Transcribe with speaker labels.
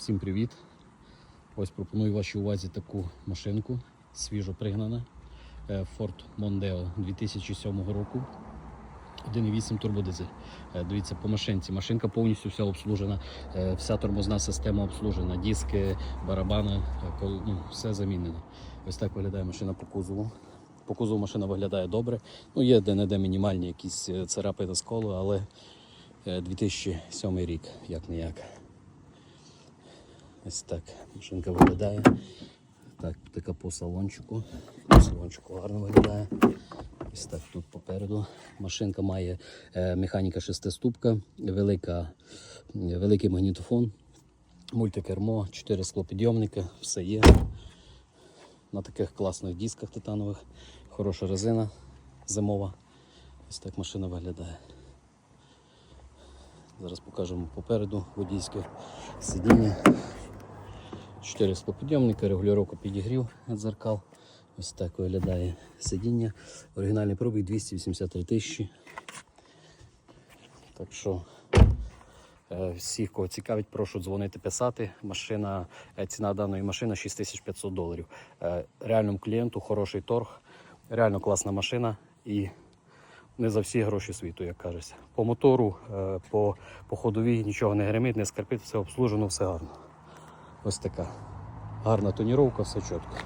Speaker 1: Всім привіт! Ось пропоную вашій увазі таку машинку, свіжо пригнана. е, Ford Mondeo 2007 року. 1,8 турбодизель. Е, Дивіться, по машинці. Машинка повністю вся обслужена, е, вся тормозна система обслужена, диски, барабани, ну, все замінено. Ось так виглядає машина по кузову. По кузову машина виглядає добре. Ну, є де-не-де мінімальні якісь царапи та сколи, але е, 2007 рік, як не як. Ось так машинка виглядає. Так, така по салончику. По салончику гарно виглядає. Ось так тут попереду. Машинка має е, механіка шестиступка, велика, великий магнітофон, мультикермо, 4 склопідйомники, все є. На таких класних дисках титанових. Хороша резина зимова. Ось так машина виглядає. Зараз покажемо попереду водійське сидіння. 4 склопідйомника, регулювання підігрів дзеркал. Ось так виглядає сидіння. Оригінальний пробіг 283 тисячі. Так що е, всіх, кого цікавить, прошу дзвонити, писати. Машина, е, ціна даної машини 6500 доларів. Е, Реальному клієнту хороший торг, реально класна машина і не за всі гроші світу, як кажеться. По мотору, по, по ходовій нічого не гримить, не скрипить, все обслужено, все гарно. Ось така. Гарна тоніровка, все чітко.